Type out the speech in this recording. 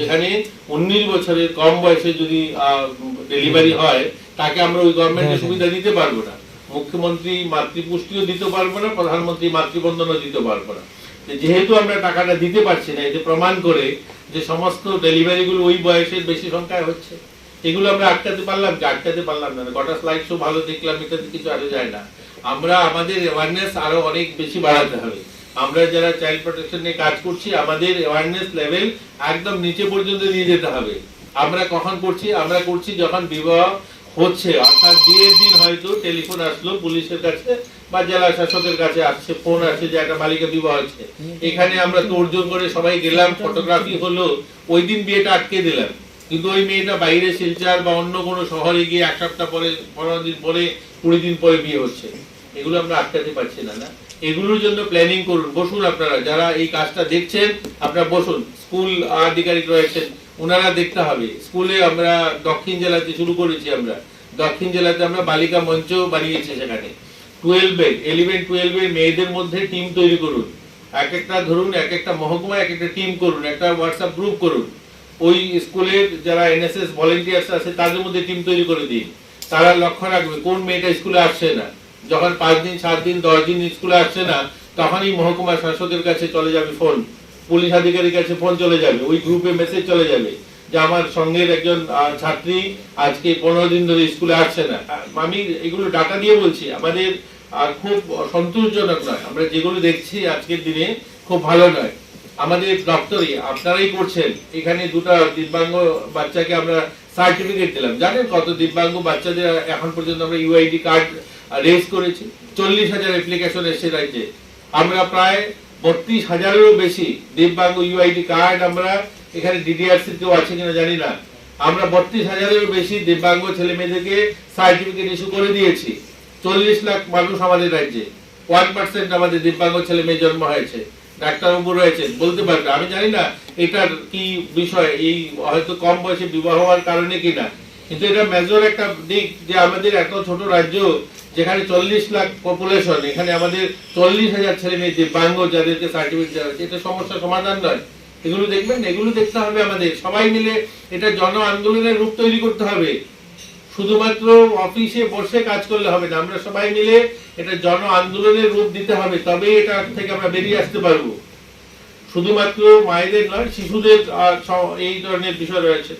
যেখানে উনিশ বছরের কম বয়সে যদি ডেলিভারি হয় তাকে আমরা ওই গভর্নমেন্টের সুবিধা দিতে পারব না। মুখ্যমন্ত্রী মাতৃপুষ্টিও দিতে পারব না প্রধানমন্ত্রী মাতৃবন্ধনও দিতে পারব না। যেহেতু আমরা টাকাটা দিতে পারছি না এতে প্রমাণ করে যে সমস্ত ডেলিভারি গুলো ওই বয়সের বেশি সংখ্যায় হচ্ছে এগুলো আমরা আটকাতে পারলাম কি? আটকাতে পারলাম না। গোটা স্লাইড শো ভালো দেখলাম এটাতে কিছু আরও যায় না। আমরা আমাদের অ্যাওয়ারনেস আরও অনেক বেশি বাড়াতে হবে। আমরা যারা চাইল্ড প্রোটেকশন নিয়ে কাজ করছি, আমাদের অ্যাওয়ারনেস লেভেল একদম নিচে পর্যন্ত নিয়ে যেতে হবে। আমরা কখন করছি? আমরা করছি যখন বিবাহ হচ্ছে, অর্থাৎ বিয়ের দিন হয়তো টেলিফোন আসলো পুলিশের কাছে বা জেলা শাসকের কাছে আসছে ফোন আসছে যে একটা বালিকা বিবাহ হচ্ছে। এখানে আমরা তোড়জোড় করে সবাই গেলাম ফটোগ্রাফি হলো, ওই দিন বিয়েটা আটকে দিলাম। কিন্তু ওই মেয়েটা বাইরে শিলচার বা অন্য কোনো শহরে গিয়ে এক সপ্তাহ পরে, পনেরো দিন পরে, কুড়ি দিন পরে বিয়ে হচ্ছে। এগুলো আমরা আটকাতে পারছি না না? এগুলোর জন্য প্ল্যানিং করুন। বসুন আপনারা, যারা এই কাজটা দেখছেন, আপনারা বসুন। স্কুল আধিকারিক রয়েছেন, ওনারা দেখতে হবে। স্কুলে আমরা দক্ষিণ জেলাতে শুরু করেছি আমরা। দক্ষিণ জেলাতে আমরা বালিকা মঞ্চ বানিয়েছি সেখানে। টুয়েলভে ইলেভেন টুয়েলভে মেয়েদের মধ্যে টিম তৈরি করুন। এক একটা ধরুন এক একটা মহকুমা এক একটা টিম করুন, একটা হোয়াটসঅ্যাপ গ্রুপ করুন। ওই স্কুলের যারা এনএসএস ভলেন্টিয়ার্স আছে, তাদের মধ্যে টিম তৈরি করে দিন। তারা লক্ষ্য রাখবে, কোন মেয়েটা স্কুলে আসছে না। যখন পাঁচ দিন, সাত দিন, দশ দিন স্কুলে আসছে না, তখনই মহকুমা শাসকের কাছে চলে যাবে ফোন। পুলিশ আধিকারিকের কাছে ফোন চলে যাবে। ওই গ্রুপে মেসেজ চলে যাবে যে আমার সঙ্গের একজন ছাত্রী আজকে পনেরো দিন ধরে স্কুলে আসছে না। আমি এগুলো ডাটা দিয়ে বলছি, আমাদের খুব সন্তোষজনক নয়। আমরা যেগুলো দেখছি আজকের দিনে, খুব ভালো নয়। আমাদের দপ্তরে আপনারাই করছেন। এখানে দুটো দিব্যাঙ্গ বাচ্চাকে আমরা সার্টিফিকেট দিলাম। জানেন কত দিব্যাঙ্গ বাচ্চাদের এখন পর্যন্ত আমরা ইউআইডি কার্ড রেজ করেছি? চল্লিশ হাজার অ্যাপ্লিকেশন এসে রাজ্যে। আমরা প্রায় বত্রিশ হাজারেরও বেশি দিব্যাঙ্গ ইউআইডি কার্ড আমরা এখানে ডিডিআরসি কেউ আছে কিনা জানি না। আমরা বত্রিশ হাজারেরও বেশি দিব্যাঙ্গ ছেলে মেয়েদেরকে সার্টিফিকেট ইস্যু করে দিয়েছি। চল্লিশ লাখ মানুষ আমাদের রাজ্যে। ওয়ান পার্সেন্ট আমাদের দিব্যাঙ্গ ছেলে মেয়ে জন্ম হয়েছে। ডাক্তারবাবু রয়েছে বলতে পারবে আমি জানি না এটার কি বিষয়, এই হয়তো কম বয়সে বিবাহ হওয়ার কারণে কিনা। কিন্তু এটা মেজর একটা দিক যে আমাদের এত ছোট রাজ্য, যেখানে চল্লিশ লাখ পপুলেশন এখানে আমাদের চল্লিশ হাজার ছেলে মেয়ে দিব্যাঙ্গ যাদেরকে সার্টিফিকেট দেওয়া হচ্ছে এটা সমস্যার সমাধান নয়। এগুলো দেখবেন, এগুলো দেখতে হবে আমাদের। সবাই মিলে এটা জন আন্দোলনের রূপ তৈরি করতে হবে। শুধুমাত্র অফিসে বসে কাজ করলে হবে না। আমরা সবাই মিলে এটা জন আন্দোলনের রূপ দিতে হবে তবে এটা থেকে আমরা বেরিয়ে আসতে পারব। শুধুমাত্র মায়েদের নয়, শিশুদের এই ধরনের বিষয় রয়েছে।